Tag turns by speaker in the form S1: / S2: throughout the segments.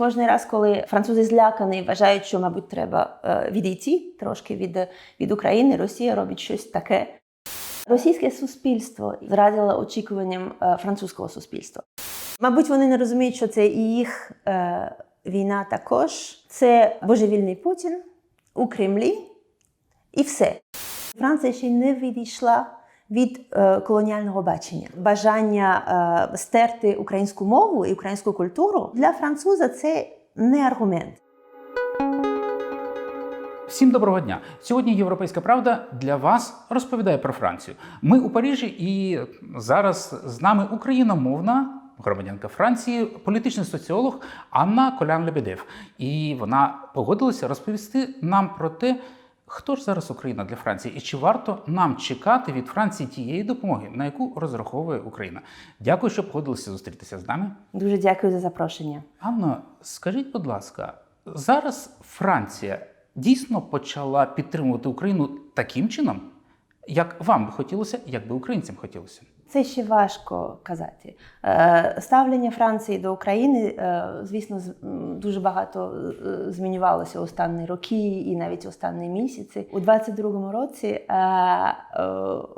S1: Кожний раз, коли французи злякані, вважають, що, мабуть, треба е, відійти трошки від, від України, Росія робить щось таке. Російське суспільство зрадило очікуванням е, французького суспільства. Мабуть, вони не розуміють, що це і їх е, війна також. Це божевільний Путін у Кремлі і все. Франція ще не відійшла від е, колоніального бачення. Бажання е, стерти українську мову і українську культуру для француза це не аргумент.
S2: Всім доброго дня! Сьогодні Європейська Правда для вас розповідає про Францію. Ми у Парижі, і зараз з нами україномовна громадянка Франції, політичний соціолог Анна Колян Лебедев. І вона погодилася розповісти нам про те, хто ж зараз Україна для Франції, і чи варто нам чекати від Франції тієї допомоги, на яку розраховує Україна. Дякую, що погодилися зустрітися з нами.
S1: Дуже дякую за запрошення.
S2: Анно, скажіть, будь ласка, зараз Франція дійсно почала підтримувати Україну таким чином, як вам би хотілося, як би українцям хотілося?
S1: Це ще важко казати. Е, Ставлення Франції до України, е, звісно, дуже багато е, змінювалося останні роки і навіть останні місяці. У 22-му році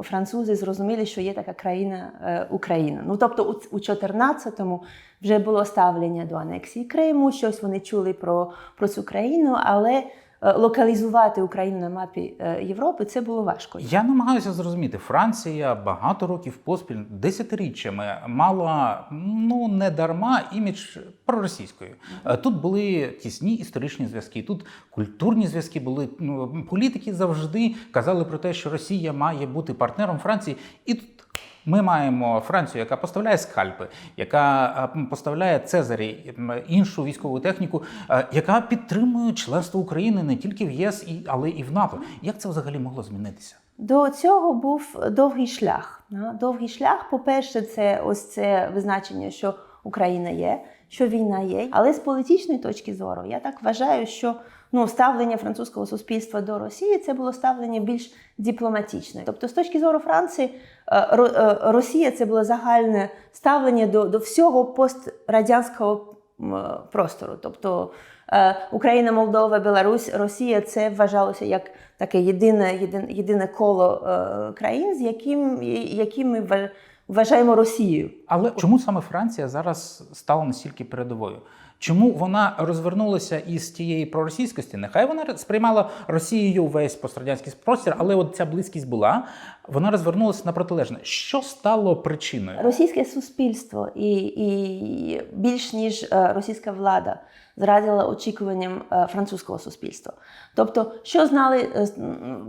S1: французи зрозуміли, що є така країна Україна. Ну тобто, у- у 14-му вже було ставлення до анексії Криму, щось вони чули про, про цю країну, але локалізувати Україну на мапі е, Європи це було важко.
S2: Я намагаюся зрозуміти, Франція багато років поспіль, десятиріччями мала ну не дарма імідж проросійської. Е, Тут були тісні історичні зв'язки, тут культурні зв'язки були. Ну, політики завжди казали про те, що Росія має бути партнером Франції, і тут. Ми маємо Францію, яка поставляє скальпи, яка поставляє Цезарі, іншу військову техніку, яка підтримує членство України не тільки в ЄС, але і в НАТО. Як це взагалі могло змінитися?
S1: До цього був довгий шлях. Довгий шлях, по-перше, це ось це визначення, що Україна є, що війна є. Але з політичної точки зору, я так вважаю, що ну, ставлення французького суспільства до Росії це було ставлення більш дипломатичне. Тобто, з точки зору Франції, е, е, Росія це було загальне ставлення до, до всього пострадянського простору. Тобто е, Україна, Молдова, Білорусь, Росія це вважалося як таке єдине, єдине, єдине коло е, країн, з яким, які ми вважаємо Росією.
S2: Але чому саме Франція зараз стала настільки передовою? Чому вона розвернулася із тієї проросійськості? Нехай вона сприймала Росією весь пострадянський простір, але от ця близькість була. Вона розвернулася на протилежне. Що стало причиною?
S1: Російське суспільство і, і більш ніж е, російська влада зрадила очікуванням е, французького суспільства. Тобто, що знали е,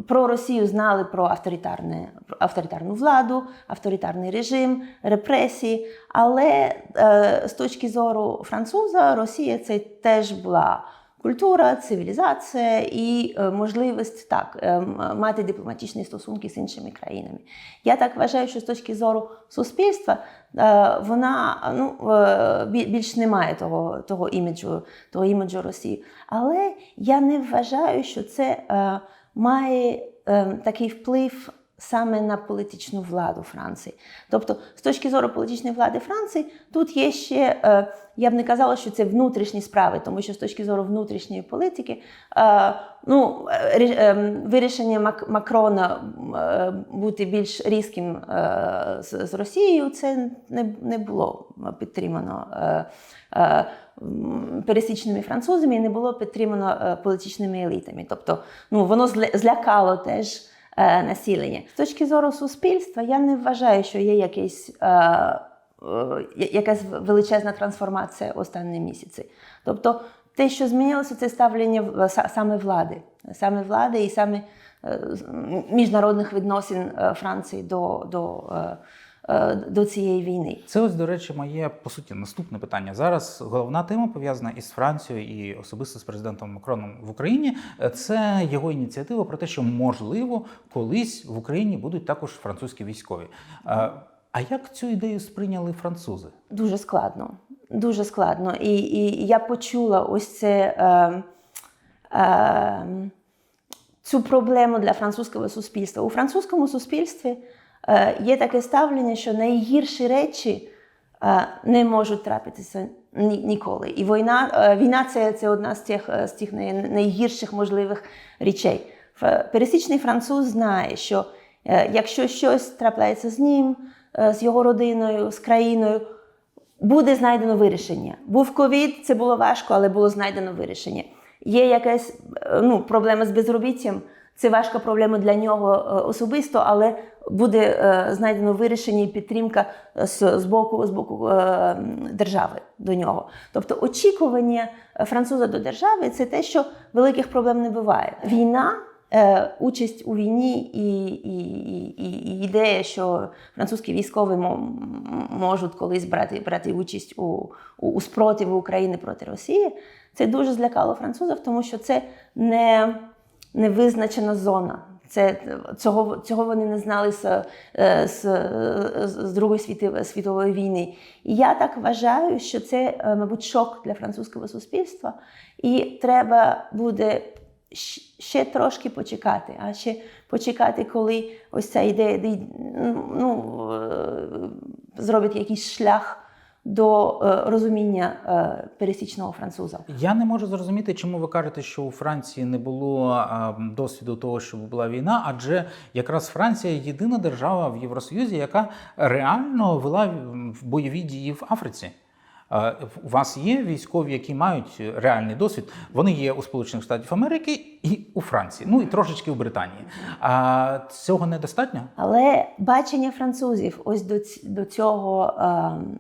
S1: про Росію, знали про авторитарне, авторитарну владу, авторитарний режим, репресії. Але е, з точки зору француза, Росія це теж була. Культура, цивілізація і е, можливість так е, мати дипломатичні стосунки з іншими країнами. Я так вважаю, що з точки зору суспільства е, вона ну, е, більш не має того, того іміджу, того іміджу Росії. Але я не вважаю, що це е, має е, такий вплив. Саме на політичну владу Франції. Тобто, з точки зору політичної влади Франції, тут є ще, е, я б не казала, що це внутрішні справи, тому що з точки зору внутрішньої політики, е, ну, е, рі- вирішення Макрона бути більш різким з, Росією, це не, було підтримано. Пересічними французами і не було підтримано політичними елітами. Тобто, ну воно зля- злякало теж населення. З точки зору суспільства, я не вважаю, що є якийсь, е, е, якась величезна трансформація останні місяці. Тобто, те, що змінилося, це ставлення саме влади, саме влади і саме е, міжнародних відносин е, Франції до, до, е, е, до цієї війни.
S2: Це ось, до речі, моє по суті наступне питання. Зараз головна тема пов'язана із Францією і особисто з президентом Макроном в Україні. Це його ініціатива про те, що можливо колись в Україні будуть також французькі військові. Е, А як цю ідею сприйняли французи?
S1: Дуже складно. Дуже складно. І, і я почула ось це. Е, е, цю проблему для французького суспільства. У французькому суспільстві е, є таке ставлення, що найгірші речі е, не можуть трапитися ніколи. І війна, е, війна це, це одна з тих, е, з тих найгірших можливих речей. Пересічний француз знає, що е, якщо щось трапляється з ним, е, з його родиною, з країною, буде знайдено вирішення. Був ковід, це було важко, але було знайдено вирішення. Є якась е, ну, проблема з безробіттям, це важка проблема для нього е, особисто, але буде е, знайдено вирішення і підтримка е, з, боку, з боку держави до нього. Тобто очікування француза до держави це те, що великих проблем не буває. Війна. Участь у війні і, і, і, і ідея, що французькі військові можуть колись брати, брати участь у, у, у спротиві України проти Росії, це дуже злякало французів, тому що це не, не визначена зона. Це, цього, цього вони не знали з, е, з, з, з Другої світи- світової війни. І я так вважаю, що це, е, мабуть, шок для французького суспільства, і треба буде ще трошки почекати, а ще почекати, коли ось ця ідея ну, е, зробить якийсь шлях до е, розуміння е, пересічного француза.
S2: Я не можу зрозуміти, чому ви кажете, що у Франції не було досвіду того, щоб була війна, адже якраз Франція єдина держава в Євросоюзі, яка реально вела бойові дії в Африці. У вас є військові, які мають реальний досвід. Вони є у Сполучених Штатів Америки і у Франції, ну і трошечки у Британії. А цього недостатньо?
S1: Але бачення французів ось до, до цього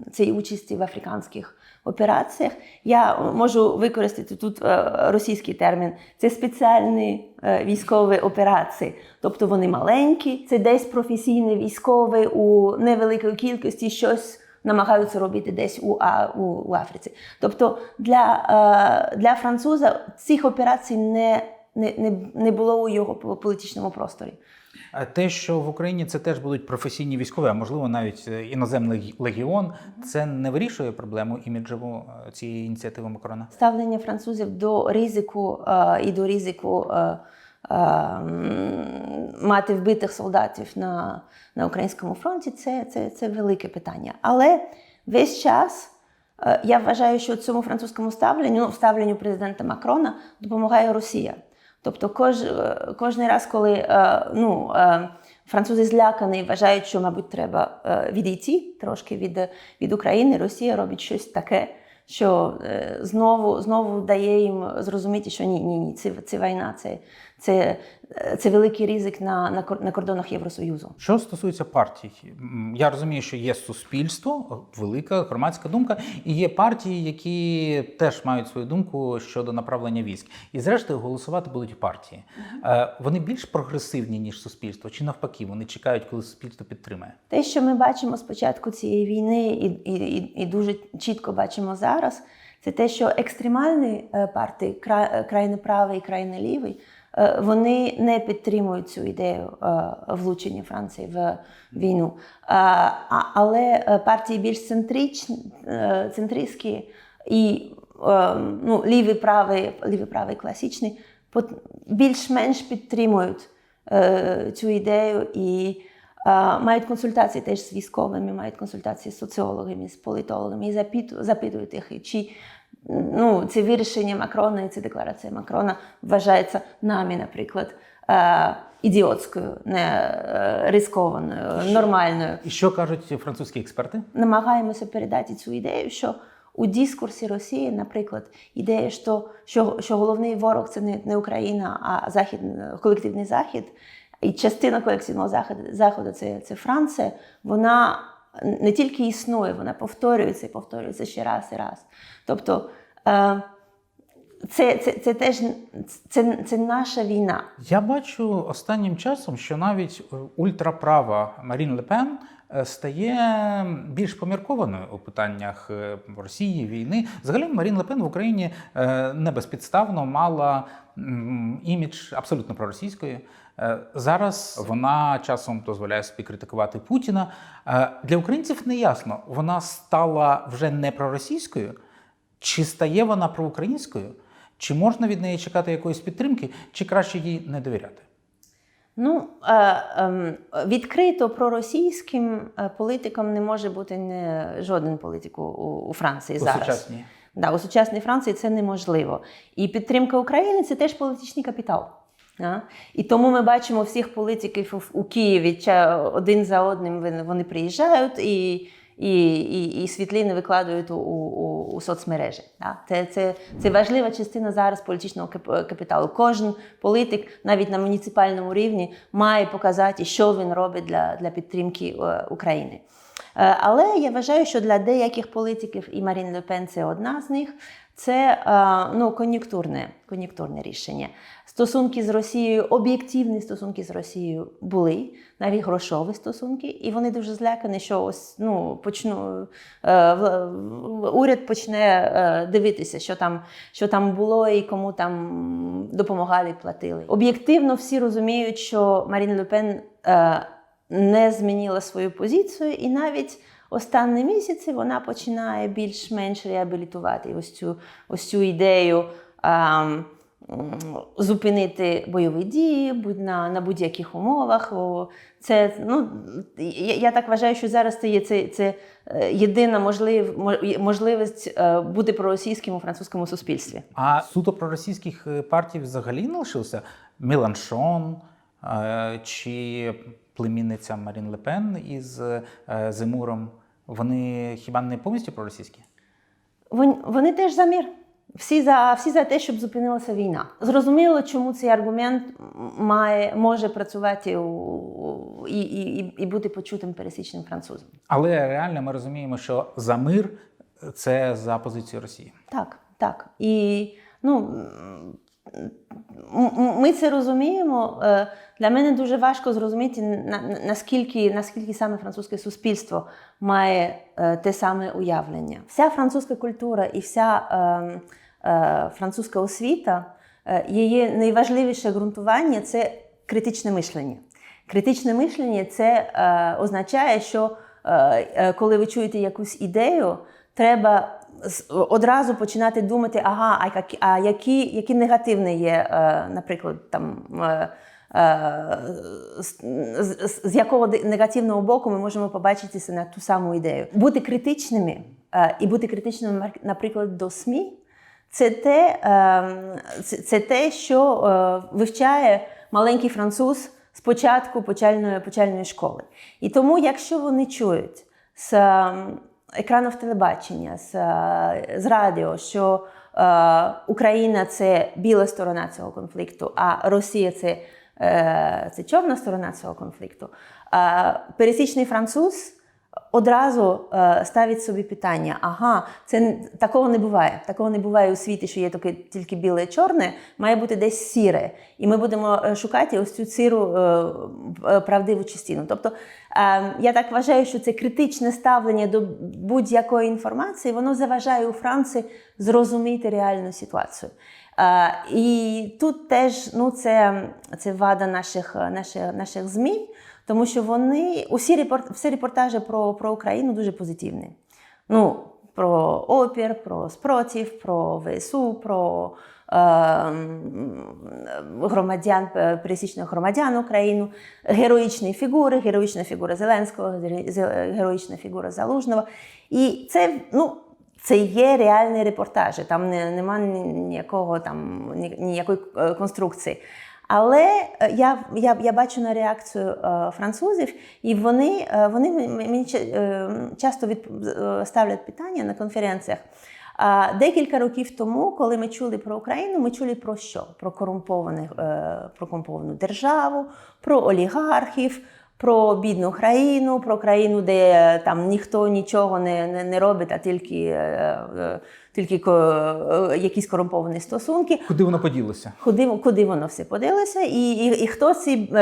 S1: е, цієї участі в африканських операціях, я можу використати тут е, російський термін. Це спеціальні е, військові операції. Тобто вони маленькі, це десь професійні військові у невеликій кількості щось. Намагаються робити десь у, А- у, у Африці. Тобто для, е, для француза цих операцій не, не, не, було у його політичному просторі.
S2: А Те, що в Україні це теж будуть професійні військові, а можливо навіть е, іноземний легіон, це не вирішує проблему іміджеву е, цієї ініціативи Макрона.
S1: ставлення французів до ризику е, і до ризику мати вбитих солдатів на, на українському фронті це, це, це велике питання. Але весь час е, я вважаю, що цьому французькому ставленню, ну, ставленню президента Макрона допомагає Росія. Тобто кож, е, кожен раз, коли е, ну, французи злякані, вважають, що, мабуть, треба відійти трошки від, від України, Росія робить щось таке, що знову, знову дає їм зрозуміти, що ні, ні, ні, це, це війна, це, це, е, це великий ризик на, на, на кордонах Євросоюзу.
S2: Що стосується партій, я розумію, що є суспільство, велика громадська думка, і є партії, які теж мають свою думку щодо направлення військ. І зрештою голосувати будуть партії. Е, Вони більш прогресивні ніж суспільство, чи навпаки, вони чекають, коли суспільство підтримає.
S1: Те, що ми бачимо спочатку цієї війни, і, і, і, і дуже чітко бачимо зараз, це те, що екстремальні е, партії, кра- крайне правий і крайне лівий, вони не підтримують цю ідею е, влучення Франції в війну. А- Але е, партії більш центричні, е, центристські і е, ну, лівий правий, лівий правий класичний, пот- більш-менш підтримують е, цю ідею і е, мають консультації теж з військовими, мають консультації з соціологами, з політологами і запитують їх, чи ну, це вирішення Макрона і ця декларація Макрона вважається нами, наприклад, е, ідіотською, не е, рискованою, нормальною
S2: І що кажуть французькі експерти?
S1: намагаємося передати цю ідею, що у дискурсі Росії, наприклад, ідея, що, що, що головний ворог це не, не Україна, а захід, колективний захід, і частина колективного заходу, заходу це, це Франція, вона не тільки існує, вона повторюється і повторюється ще раз і раз. Тобто е, це, це, це теж це, це наша війна.
S2: Я бачу останнім часом, що навіть е, ультраправа Марін Лепен е, стає більш поміркованою у питаннях Росії, війни. Взагалі, Марін Лепен в Україні не безпідставно мала імідж абсолютно проросійської. Е, Зараз вона часом дозволяє собі критикувати Путіна. Е, Для українців не ясно, вона стала вже не проросійською, чи стає вона проукраїнською? Чи можна від неї чекати якоїсь підтримки, чи краще їй не довіряти?
S1: Ну, е, ем, відкрито проросійським політиком не може бути не, жоден політик у, Франції
S2: У
S1: зараз.
S2: сучасній.
S1: Да, у сучасній Франції це неможливо. І підтримка України це теж політичний капітал. І тому ми бачимо всіх політиків у- Києві один за одним вони, приїжджають і, і, і, і світлини викладають у, у, у соцмережі. Це, це, це важлива частина зараз політичного капіталу. Кожен політик, навіть на муніципальному рівні, має показати, що він робить для, для підтримки е, України. Е, Але я вважаю, що для деяких політиків, і Марін Ле Пен це одна з них, це е, ну, кон'юнктурне, кон'юнктурне рішення. Стосунки з Росією, об'єктивні стосунки з Росією були, навіть грошові стосунки, і вони дуже злякані, що ось ну почну е, уряд почне е, дивитися, що там, що там було і кому там допомагали, платили. Об'єктивно всі розуміють, що Марін Ле Пен е, не змінила свою позицію, і навіть останні місяці вона починає більш-менш реабілітувати ось цю, ось цю ідею. ем, м, Зупинити бойові дії будь на, на будь-яких умовах. Це, ну, я, я так вважаю, що зараз це є це, це е, єдина можлив, можливість е, бути проросійським у французькому суспільстві.
S2: А суто проросійських е, партій взагалі не лишилося? Меланшон е, чи племінниця Марін Ле Пен із Земуром. Вони хіба не повністю проросійські?
S1: Вони, вони теж за мір. Всі за, всі за те, щоб зупинилася війна. Зрозуміло, чому цей аргумент має, може працювати у, і, і, і- бути почутим пересічним французом.
S2: Але реально ми розуміємо, що за мир це за позицію Росії.
S1: Так, так. І ну, ми це розуміємо. Е, Для мене дуже важко зрозуміти, на- на- наскільки, наскільки саме французьке суспільство має е, те саме уявлення. Вся французька культура і вся е, французька освіта, її найважливіше ґрунтування це критичне мишлення. Критичне мишлення це означає, що коли ви чуєте якусь ідею, треба одразу починати думати, ага, а які, а які, які негативні є, е, наприклад, там. е, е, з, якого негативного боку ми можемо побачитися на ту саму ідею. Бути критичними і бути критичними, наприклад, до СМІ, це те, це, те, що вивчає маленький француз з початку почальної, почальної школи. І тому, якщо вони чують з екранів телебачення, з, е, з радіо, що е, Україна це біла сторона цього конфлікту, а Росія це, е, це чорна сторона цього конфлікту, пересічний француз одразу е, ставить собі питання: ага, це такого не буває. Такого не буває у світі, що є таке тільки біле і чорне, має бути десь сіре. І ми будемо е, шукати ось цю сіру е, правдиву частину. Тобто я так вважаю, що це критичне ставлення до будь-якої інформації, воно заважає у Франції зрозуміти реальну ситуацію. І тут теж ну, це, це вада наших, наших, наших ЗМІ. Тому що вони усі репорт, всі репортажі про, про Україну дуже позитивні. Ну, про опір, про спротив, про ВСУ, про е, громадян, е, пересічних громадян України, героїчні фігури, героїчна фігура Зеленського, героїчна фігура Залужного. І це, ну, це є реальні репортажі, там не, нема ніякого там ніякої е, конструкції. Але е, я, я, я бачу на реакцію е, французів, і вони, вони мені часто від, ставлять питання на конференціях. Декілька років тому, коли ми чули про Україну, ми чули про що? Про корумпованих, е, про державу, про олігархів, про бідну країну, про країну, де е, там ніхто нічого не, не, не робить, а тільки, е, е, тільки якісь корумповані стосунки.
S2: Куди воно поділося?
S1: Куди, куди воно все поділося, і, і, і хто ці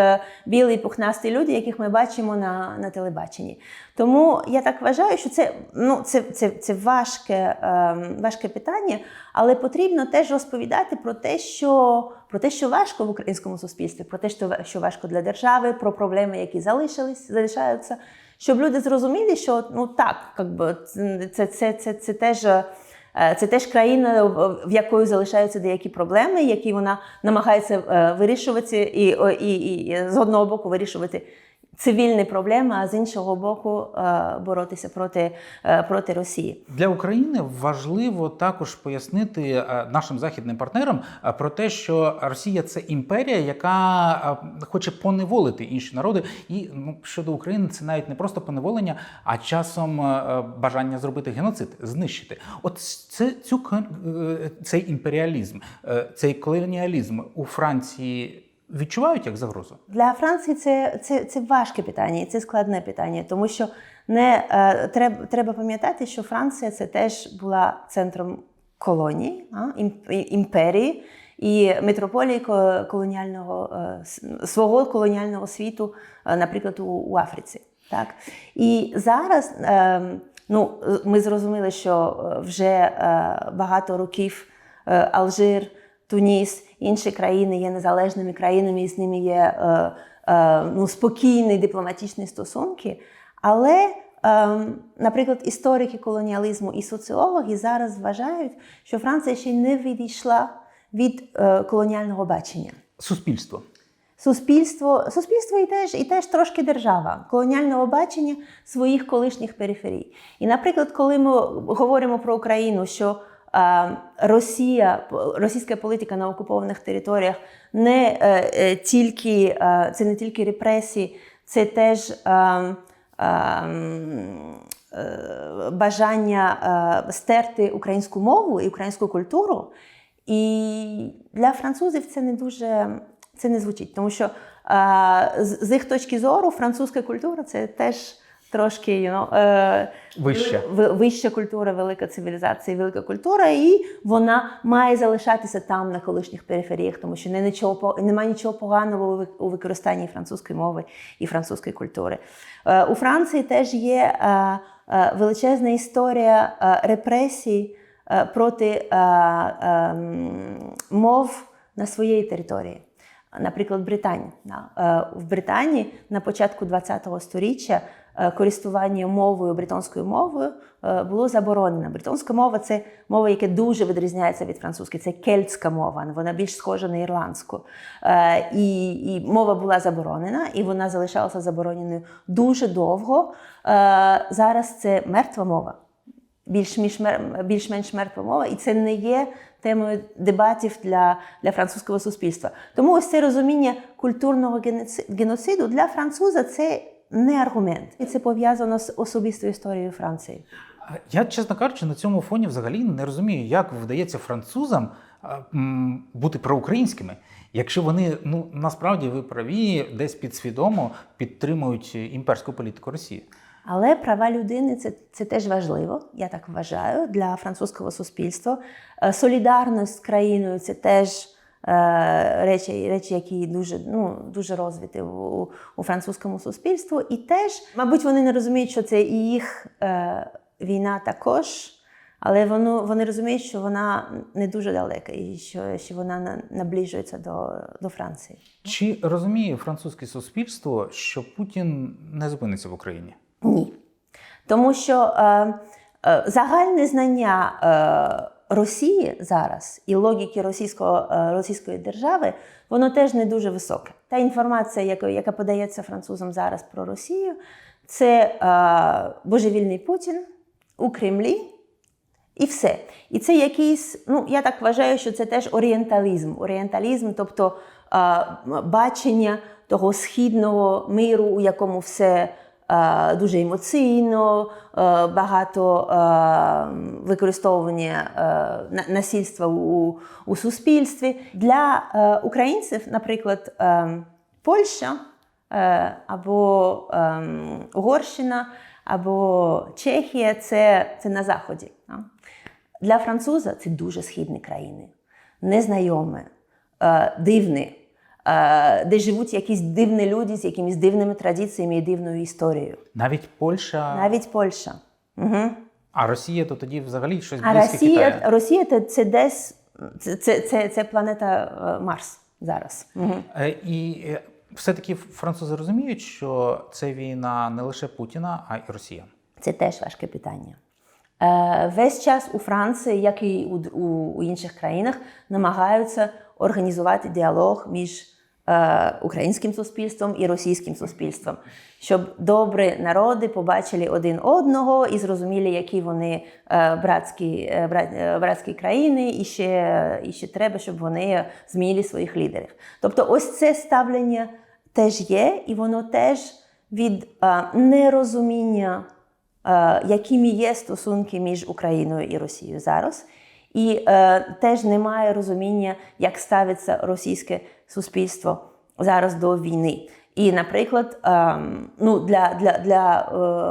S1: білі пухнасті люди, яких ми бачимо на, на телебаченні. Тому я так вважаю, що це, ну, це, це, це важке, е, важке питання, але потрібно теж розповідати про те, що, про те, що важко в українському суспільстві, про те, що, важко для держави, про проблеми, які залишились, залишаються. Щоб люди зрозуміли, що ну так, якби би, це, це, це, це теж. е, це теж країна, в- якої залишаються деякі проблеми, які вона намагається е, вирішувати, і, і, і з одного боку вирішувати цивільні проблеми, а з іншого боку е, боротися проти, е, проти Росії.
S2: Для України важливо також пояснити е, нашим західним партнерам про те, що Росія це імперія, яка хоче поневолити інші народи. І ну, щодо України, це навіть не просто поневолення, а часом бажання зробити геноцид, знищити. От це цю цей імперіалізм, цей колоніалізм у Франції відчувають як загрозу.
S1: Для Франції це, це, це важке питання, і це складне питання, тому що не е, треба, треба пам'ятати, що Франція це теж була центром колонії, а, імперії і метрополії колоніального е, свого колоніального світу, е, наприклад, у, у Африці. Так? І зараз е, ну, ми зрозуміли, що е, вже е, багато років е, Алжир. Туніс, інші країни є незалежними країнами, і з ними є е, е, ну, спокійні дипломатичні стосунки. Але, е, наприклад, історики колоніалізму і соціологи зараз вважають, що Франція ще не відійшла від е, колоніального бачення.
S2: Суспільство.
S1: Суспільство, суспільство і теж, і теж трошки держава, колоніального бачення своїх колишніх периферій. І, наприклад, коли ми говоримо про Україну, що Росія, російська політика на окупованих територіях не е, е, тільки е, це не тільки репресії, це теж е, е, е, бажання е, стерти українську мову і українську культуру. І для французів це не дуже це не звучить, тому що е, з їх точки зору французька культура це теж трошки you know, е,
S2: Вища.
S1: ви- вища культура, велика цивілізація, велика культура, і вона має залишатися там на колишніх периферіях, тому що не нічого немає нічого поганого у використанні французької мови і французької культури. Е, У Франції теж є е, е, величезна історія е, репресій е, проти е, е, мов на своїй території. Наприклад, Британія. Е, В Британії на початку ХХ століття користування мовою британською мовою е, було заборонено. Британська мова це мова, яка дуже відрізняється від французької. Це кельтська мова, вона більш схожа на ірландську. Е, І, і мова була заборонена, і вона залишалася забороненою дуже довго. Е, Зараз це мертва мова більш-менш мертва мова, і це не є темою дебатів для, для французького суспільства. Тому ось це розуміння культурного геноциду для француза це не аргумент, і це пов'язано з особистою історією Франції.
S2: Я, чесно кажучи, на цьому фоні взагалі не розумію, як вдається французам бути проукраїнськими, якщо вони ну насправді ви праві, десь підсвідомо підтримують імперську політику Росії.
S1: Але права людини це, це теж важливо, я так вважаю, для французького суспільства. Е, Солідарність з країною це теж речі, речі, які дуже, ну, дуже розвиті у, у французькому суспільстві. І теж, мабуть, вони не розуміють, що це і їх е, війна також. Але воно, вони розуміють, що вона не дуже далека і що, що вона наближується до, до Франції.
S2: Чи розуміє французьке суспільство, що Путін не зупиниться в Україні?
S1: Ні. Тому що е, е, загальне знання е, Росії зараз і логіки російського, е, російської держави, воно теж не дуже високе. Та інформація, яка, яка подається французам зараз про Росію, це е, божевільний Путін у Кремлі. І все. І це якийсь, ну я так вважаю, що це теж орієнталізм. Орієнталізм, тобто е, бачення того східного миру, у якому все дуже емоційно, е, багато е, використовування е, насильства у, у суспільстві. Для е, українців, наприклад, е, Польща е, або е, Угорщина, або Чехія це, це на заході. Для француза це дуже східні країни, незнайомі, е, дивні, е, де живуть якісь дивні люди з якимись дивними традиціями і дивною історією.
S2: Навіть Польща,
S1: Навіть Польща. Угу.
S2: а Росія то тоді взагалі щось
S1: А Росія,
S2: Китаю.
S1: Росія це, це десь це, це, це, це планета е, Марс зараз. Угу.
S2: Е, І е, все-таки французи розуміють, що це війна не лише Путіна, а й Росія.
S1: Це теж важке питання. Е, Весь час у Франції, як і у, у, у інших країнах, намагаються організувати діалог між е, українським суспільством і російським суспільством, щоб добрі народи побачили один одного і зрозуміли, які вони е, братські, е, е, братські країни, і ще, і ще треба, щоб вони змінили своїх лідерів. Тобто, ось це ставлення теж є, і воно теж від е, нерозуміння, е, якими є стосунки між Україною і Росією зараз. І е, теж немає розуміння, як ставиться російське суспільство зараз до війни. І, наприклад, ем, ну, для, для, для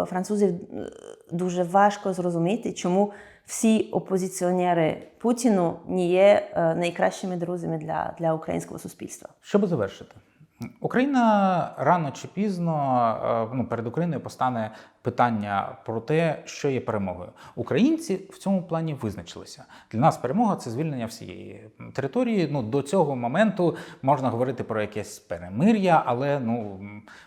S1: е, французів е, дуже важко зрозуміти, чому всі опозиціонери Путіну не є е, найкращими друзями для, для українського суспільства.
S2: Щоб завершити, Україна рано чи пізно е, ну, перед Україною постане питання про те, що є перемогою. Українці в цьому плані визначилися. Для нас перемога це звільнення всієї території. Ну до цього моменту можна говорити про якесь перемир'я, але ну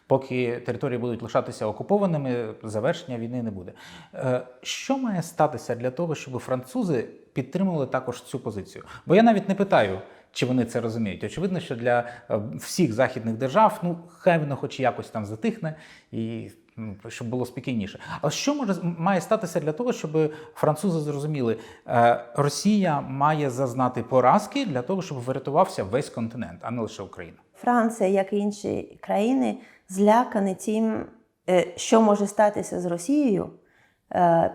S2: поки території будуть лишатися окупованими, завершення війни не буде. Е, Що має статися для того, щоб французи підтримували також цю позицію? Бо я навіть не питаю. Чи вони це розуміють? Очевидно, що для е, всіх західних держав, ну хай воно хоч якось там затихне, і ну, щоб було спокійніше. А що може має статися для того, щоб французи зрозуміли, е, Росія має зазнати поразки для того, щоб врятувався весь континент, а не лише Україна?
S1: Франція, як і інші країни, злякані тим, е, що може статися з Росією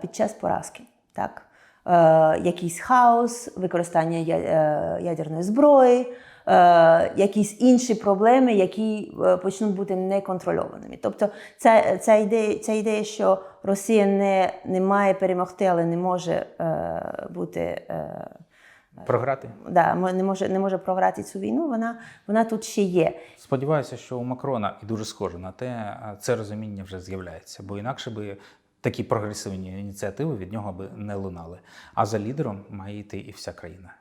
S1: під час поразки. Так? Е, Якийсь хаос, використання е, ядерної зброї, е, якісь інші проблеми, які почнуть бути неконтрольованими. Тобто ця, ця, ідея, ця ідея, що Росія не, не має перемогти, але не може е, бути. Е,
S2: Програти?
S1: да, не може, не може програти цю війну, вона, вона тут ще є.
S2: Сподіваюся, що у Макрона і дуже схоже на те, це розуміння вже з'являється, бо інакше би такі прогресивні ініціативи від нього би не лунали. А за лідером має йти і вся країна.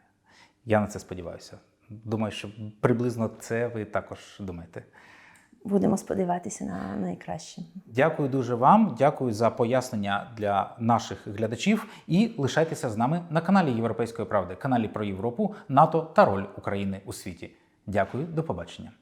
S2: Я на це сподіваюся. Думаю, що приблизно це ви також думаєте.
S1: Будемо сподіватися на найкраще.
S2: Дякую дуже вам. Дякую за пояснення для наших глядачів. І лишайтеся з нами на каналі Європейської правди, каналі про Європу, НАТО та роль України у світі. Дякую, до побачення.